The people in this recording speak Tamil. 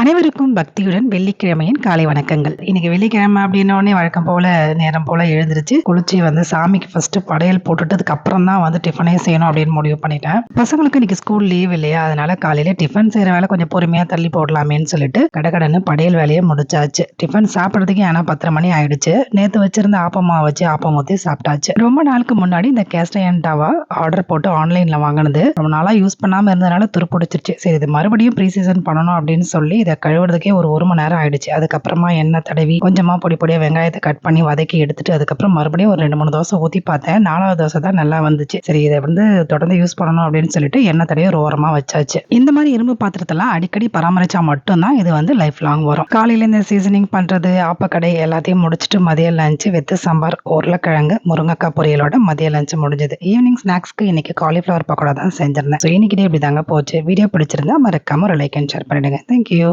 அனைவருக்கும் பக்தியுடன் வெள்ளிக்கிழமையின் காலை வணக்கங்கள். இன்னைக்கு வெள்ளிக்கிழமை அப்படின்னோடனே வழக்கம் போல நேரம் போல எழுந்திருச்சு குளிச்சு வந்து சாமிக்கு ஃபர்ஸ்ட் படையல் போட்டுட்டு அப்புறம் தான் வந்து டிஃபனே செய்யணும் அப்படின்னு முடிவு பண்ணிட்டேன். பசங்களுக்கு இன்னைக்கு ஸ்கூல் லீவ் இல்லையா? அதனால காலையில டிஃபன் செய்யற வேலை கொஞ்சம் பொறுமையா தள்ளி போடலாமேன்னு சொல்லிட்டு கடகடன்னு படையல் வேலையை முடிச்சாச்சு. டிஃபன் சாப்பிட்றதுக்கு ஏன்னா பத்தரை மணி ஆயிடுச்சு. நேற்று வச்சிருந்த ஆப்பமா வச்சு ஆப்பம் ஊற்றி சாப்பிட்டாச்சு. ரொம்ப நாளுக்கு முன்னாடி இந்த கேஸ்டையன் டவா ஆர்டர் போட்டு ஆன்லைன்ல வாங்கினது. ரொம்ப நாளா யூஸ் பண்ணாம இருந்தனால துருப்பிடிச்சிருச்சு. சரி இது மறுபடியும் ப்ரீ சீசன் பண்ணணும் அப்படின்னு சொல்லி இதை கழுவுறதுக்கே ஒரு ஒரு மணி நேரம் ஆயிடுச்சு. அதுக்கப்புறமா எண்ணெய் தடவி கொஞ்சமா பொடி பொடியா வெங்காயத்தை கட் பண்ணி வதக்கி எடுத்துட்டு அதுக்கப்புறம் மறுபடியும் ஒரு ரெண்டு மூணு தோசை ஊற்றி பார்த்தேன். நாலாவது தோசை தான் நல்லா வந்துச்சு. சரி இதை வந்து தொடர்ந்து யூஸ் பண்ணணும் அப்படின்னு சொல்லிட்டு எண்ணெய் தடவி ஒரு ஓரமா வச்சாச்சு. இந்த மாதிரி இரும்பு பாத்திரத்தெல்லாம் அடிக்கடி பராமரிச்சா மட்டும்தான் இது வந்து லைஃப் லாங் வரும். காலையில இந்த சீசனிங் பண்றது ஆப்பக்கடை எல்லாத்தையும் முடிச்சுட்டு மதிய லஞ்சு வெத்து சாம்பார் உருளைக்கிழங்கு முருங்கைக்காய் பொரியலோட மதிய லஞ்ச் முடிஞ்சது. ஈவினிங் ஸ்நாக்ஸ்க்கு இன்னைக்கு காலிஃப்ளவர் பக்கோட தான் செஞ்சிருந்தேன். ஸோ இன்னைக்கு இப்படி தாங்க போச்சு. வீடியோ பிடிச்சிருந்தா மறக்காம ஒரு லைக் அண்ட் ஷேர் பண்ணிடுங்க. Thank you